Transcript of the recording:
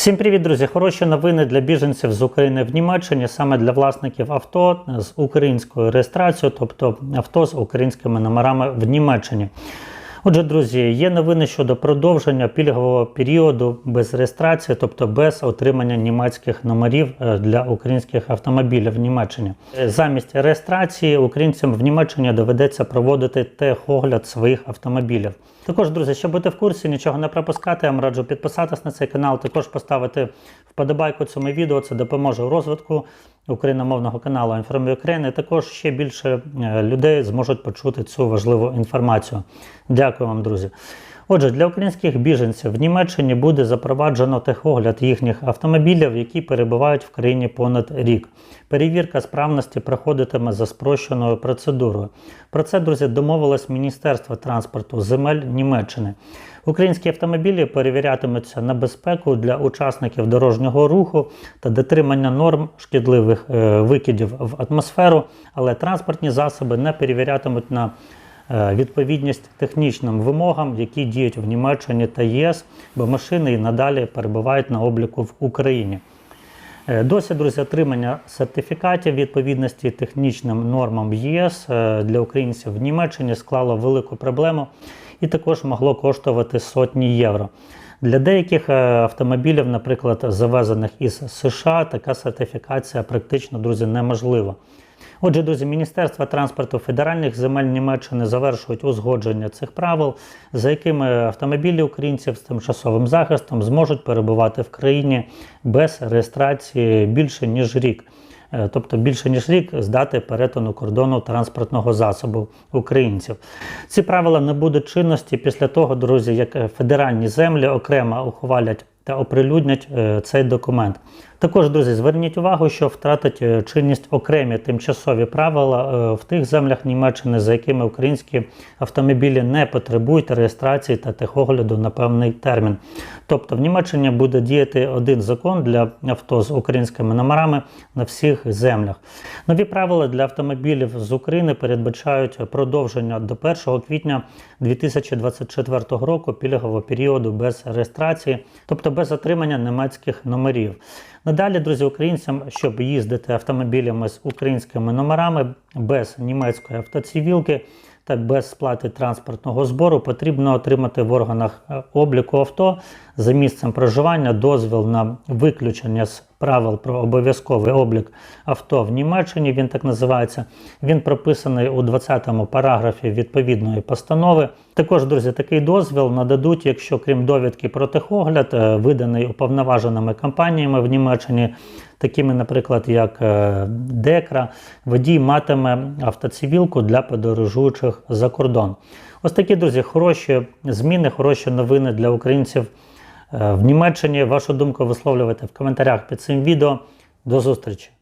Всім привіт, друзі! Хороші новини для біженців з України в Німеччині, саме для власників авто з українською реєстрацією, тобто авто з українськими номерами в Німеччині. Отже, друзі, є новини щодо продовження пільгового періоду без реєстрації, тобто без отримання німецьких номерів е, для українських автомобілів в Німеччині. Замість реєстрації українцям в Німеччині доведеться проводити техогляд своїх автомобілів. Також, друзі, щоб бути в курсі, нічого не пропускати, я вам раджу підписатись на цей канал, також поставити вподобайку цьому відео. Це допоможе у розвитку україномовного каналу Інформує України. Також ще більше е, людей зможуть почути цю важливу інформацію. Дякую вам, друзі. Отже, для українських біженців в Німеччині буде запроваджено техогляд їхніх автомобілів, які перебувають в країні понад рік. Перевірка справності проходитиме за спрощеною процедурою. Про це, друзі, домовилось Міністерство транспорту земель Німеччини. Українські автомобілі перевірятимуться на безпеку для учасників дорожнього руху та дотримання норм шкідливих е, викидів в атмосферу, але транспортні засоби не перевірятимуть на відповідність технічним вимогам, які діють в Німеччині та ЄС, бо машини і надалі перебувають на обліку в Україні. Е, Досі, друзі, отримання сертифікатів відповідності технічним нормам ЄС е, для українців в Німеччині склало велику проблему і також могло коштувати сотні євро. Для деяких е, автомобілів, наприклад, завезених із США, така сертифікація практично, друзі, неможлива. Отже, друзі, Міністерство транспорту федеральних земель Німеччини завершують узгодження цих правил, за якими автомобілі українців з тимчасовим захистом зможуть перебувати в країні без реєстрації більше ніж рік. Е, Тобто більше ніж рік з дати перетину кордону транспортного засобу українців. Ці правила не будуть чинності після того, друзі, як федеральні землі окремо ухвалять та оприлюднять е, цей документ. Також, друзі, зверніть увагу, що втратить е, чинність окремі тимчасові правила е, в тих землях Німеччини, за якими українські автомобілі не потребують реєстрації та техогляду на певний термін. Тобто в Німеччині буде діяти один закон для авто з українськими номерами на всіх землях. Нові правила для автомобілів з України передбачають продовження до 1 квітня 2024 року пільгового періоду без реєстрації, тобто без отримання німецьких номерів. Надалі, друзі, українцям, щоб їздити автомобілями з українськими номерами без німецької автоцивілки та без сплати транспортного збору, потрібно отримати в органах е, обліку авто за місцем проживання дозвіл на виключення з правил про обов'язковий облік авто в Німеччині. Він так називається. Він прописаний у 20-му параграфі відповідної постанови. Також, друзі, такий дозвіл нададуть, якщо крім довідки про техогляд, е, виданий уповноваженими компаніями в Німеччині, такими, наприклад, як е, Декра, водій матиме автоцивілку для подорожуючих за кордон. Ось такі, друзі, хороші зміни, хороші новини для українців е, в Німеччині. Вашу думку висловлювайте в коментарях під цим відео. До зустрічі!